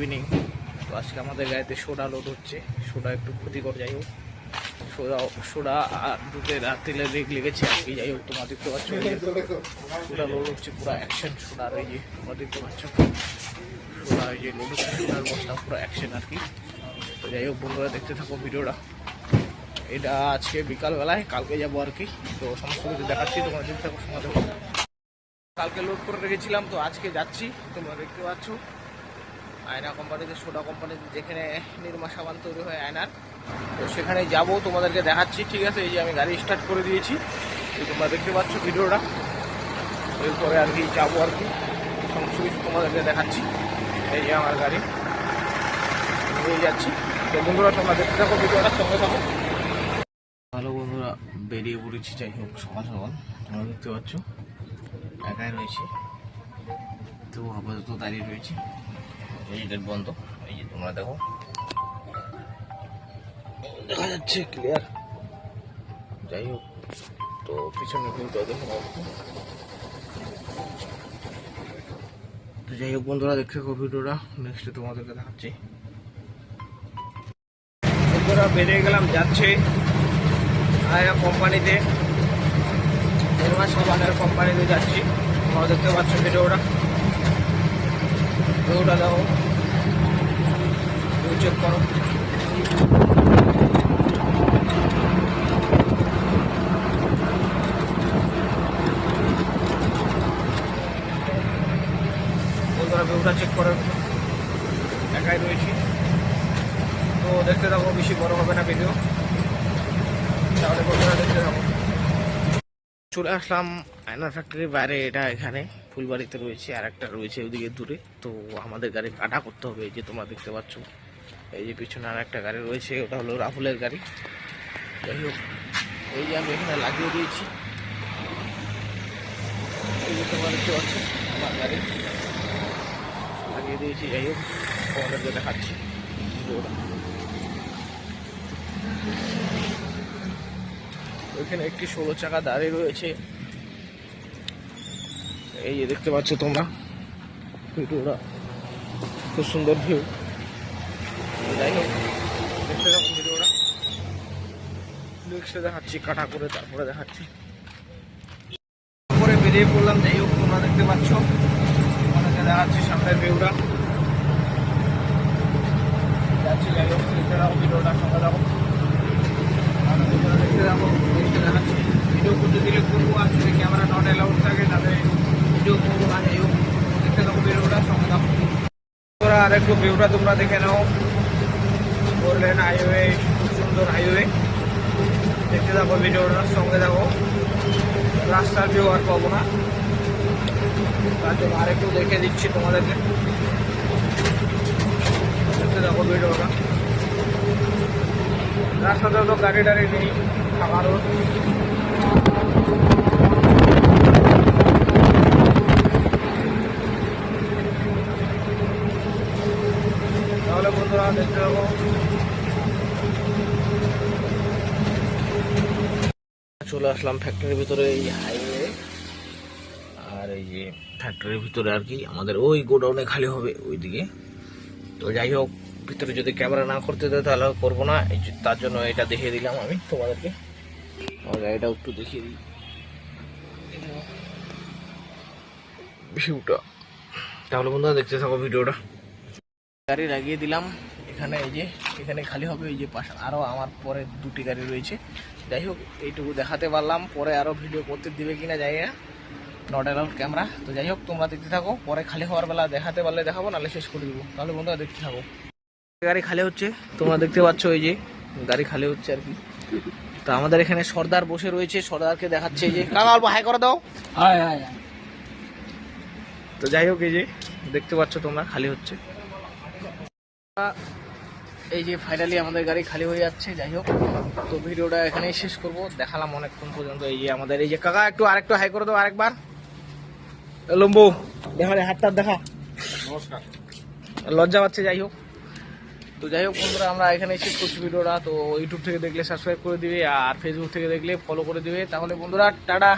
Evening তো আজকে আমাদের গাড়িতে সোডা লোড হচ্ছে। সোডা একটু ক্ষতিকর যাই হোক। সোডা সোডা আর দুধের আর তেলের রেগ লেগেছে আর কি যাই হোক তোমরা দেখতে পাচ্ছ সোডা লোড হচ্ছে পুরো অ্যাকশন সোডার ওই যে তোমরা দেখতে পাচ্ছ সোডা ওই যে লোড হচ্ছে সোডার বস্তা পুরো অ্যাকশন আর কি। তো যাই হোক বন্ধুরা দেখতে থাকো ভিডিওটা। এটা আজকে বিকালবেলায় কালকে যাব আর কি। তো সমস্ত কিছু দেখাচ্ছি তোমরা দেখতে থাকো সময় কালকে লোড করে রেখেছিলাম তো আজকে যাচ্ছি তোমরা দেখতে পাচ্ছ। আয়না কোম্পানিতে সোডা কোম্পানিতে যেখানে নির্মা সাবান তৈরি হয় আয়নার। তো সেখানে যাব, তোমাদেরকে দেখাচ্ছি, ঠিক আছে? এই যে আমি গাড়ি স্টার্ট করে দিয়েছি। তোমরা দেখতে পাচ্ছ ভিডিওটা। এরপরে আর কি যাব আর কি। সমস্ত কিছু তোমাদেরকে দেখাচ্ছি। এই যে আমার গাড়ি। নিয়ে যাচ্ছি। তো বন্ধুরা, তোমরা দেখতে থাকো ভিডিওটা, সঙ্গে থাকো। ভালো বন্ধুরা, বেরিয়ে পড়েছি, যাই হোক, সকাল সকাল। তোমরা দেখতে পাচ্ছ, একাই রয়েছে। তো আপাতত দাঁড়িয়ে রয়েছে। দেখো। যাচ্ছে ক্লিয়ার যাই হোক, তো পিছনে কিন্তু তো যাই হোক, বন্ধুরা, দেখতে থাকো ভিডিওটা। নেক্সটে তোমাদেরকে দেখাচ্ছি। বন্ধুরা, বেরিয়ে গেলাম, যাচ্ছে আয়া কোম্পানিতে। নির্মা সাবানের কোম্পানিতে যাচ্ছি। তোমরা দেখতে পাচ্ছ ভিডিওটা। ভিডিওটা দেখো চেক করো। বন্ধুরা ভিউটা চেক করে একাই রয়েছি। তো দেখতে থাকো, বেশি বড় হবে না ভিডিও তাহলে চলে আসলাম আয়না ফ্যাক্টরির বাইরে। এটা এখানে ফুলবাড়িতে রয়েছে আর একটা রয়েছে ওদিকে দূরে। তো আমাদের গাড়ি কাটা করতে হবে, এই যে তোমরা দেখতে পাচ্ছ। এই যে পিছনে আর একটা গাড়ি রয়েছে, ওটা হলো রাহুলের গাড়ি। যাই হোক, এই যে আমি এখানে লাগিয়ে দিয়েছি। এই যে তোমরা দেখতে পাচ্ছ, আমার গাড়ি লাগিয়ে দিয়েছি। যাই হোক, তোমাদেরকে দেখাচ্ছি। ভিডিওটা ওইখানে একটি ষোলো চাকা দাঁড়িয়ে রয়েছে। এই যে দেখতে পাচ্ছ তোমরা ভিডিওটা খুব সুন্দর ভিউ। যাই হোক, দেখতে ভিডিওটা। দেখাচ্ছি, কাটা করে তারপরে দেখাচ্ছি। পরে বেরিয়ে পড়লাম, যাই হোক, তোমরা দেখতে পাচ্ছ। দেখাচ্ছি সামনের ভিউটা যাচ্ছি যাই হোক দেখতে থাকো ভিডিওটা সঙ্গে থাকো আর ভিডিওটা দেখতে থাকো নেক্সটে দেখাচ্ছি ভিডিও করতে দিলে করব আর যদি ক্যামেরা নট অ্যালাউড থাকে তাহলে ভিডিও করব না যাই হোক দেখতে থাকো ভিডিওটা সঙ্গে থাকো তোমরা আর একটু ভিউটা তোমরা দেখে নাও। ফোর হাইওয়ে, খুব সুন্দর হাইওয়ে। দেখতে থাকো ভিডিওটার সঙ্গে থাকো। রাস্তার ভিউ আর পাবো না। তার জন্য আরেকটু দেখে দিচ্ছি তোমাদেরকে। দেখতে থাকো ভিডিওটা। রাস্তাতে তো গাড়ি টাড়ি নেই রোড তাহলে বন্ধুরা দেখতে চলে আসলাম ফ্যাক্টরির ভিতরে, এই হাইওয়ে আর এই যে ফ্যাক্টরির ভিতরে আর কি, আমাদের ওই গোডাউনে খালি হবে ওইদিকে। তো যাই হোক, ভিতরে যদি ক্যামেরা না করতে দেয় তাহলে করব না। তার জন্য এটা দেখিয়ে দিলাম আমি তোমাদেরকে। আমার গাড়িটা একটু দেখিয়ে দিই। ভিউটা। তাহলে বন্ধুরা, দেখতে থাকো ভিডিওটা। গাড়ি লাগিয়ে দিলাম। এখানে এই যে এখানে খালি হবে এই যে পাশে। আরও আমার পরে দুটি গাড়ি রয়েছে। যাই হোক এইটুকু দেখাতে পারলাম। পরে আরও ভিডিও করতে দিবে কিনা যাই না। নট অ্যালাউড ক্যামেরা তো যাই হোক তোমরা দেখতে থাকো। পরে খালি হওয়ার বেলা দেখাতে পারলে দেখাবো নাহলে শেষ করে দিব। তাহলে বন্ধুরা দেখতে থাকো। গাড়ি খালি হচ্ছে। তোমরা দেখতে পাচ্ছ এই যে গাড়ি খালি হচ্ছে আর কি। তো আমাদের এখানে সর্দার বসে রয়েছে। সর্দারকে দেখাচ্ছে এই যে। কাকা অল্প হাই করে দাও। হ্যাঁ হ্যাঁ। তো যাই হোক এই যে দেখতে পাচ্ছ তোমরা খালি হচ্ছে। এই যে ফাইনালি আমাদের গাড়ি খালি হয়ে যাচ্ছে যাই হোক। তো ভিডিওটা এখানেই শেষ করব। দেখালাম অনেকক্ষণ পর্যন্ত এই যে আমাদের এই যে কাকা একটু আরেকটু হাই করে দেবো আরেকবার। লম্বু দেখা রে হাতটা দেখা। নমস্কার। লজ্জা পাচ্ছে যাই হোক। তো যাই হোক বন্ধুরা আমরা এখানে শেষ করছি ভিডিওটা। তো ইউটিউব থেকে দেখলে সাবস্ক্রাইব করে দিবে আর ফেসবুক থেকে দেখলে ফলো করে দিবে। তাহলে বন্ধুরা টাটা।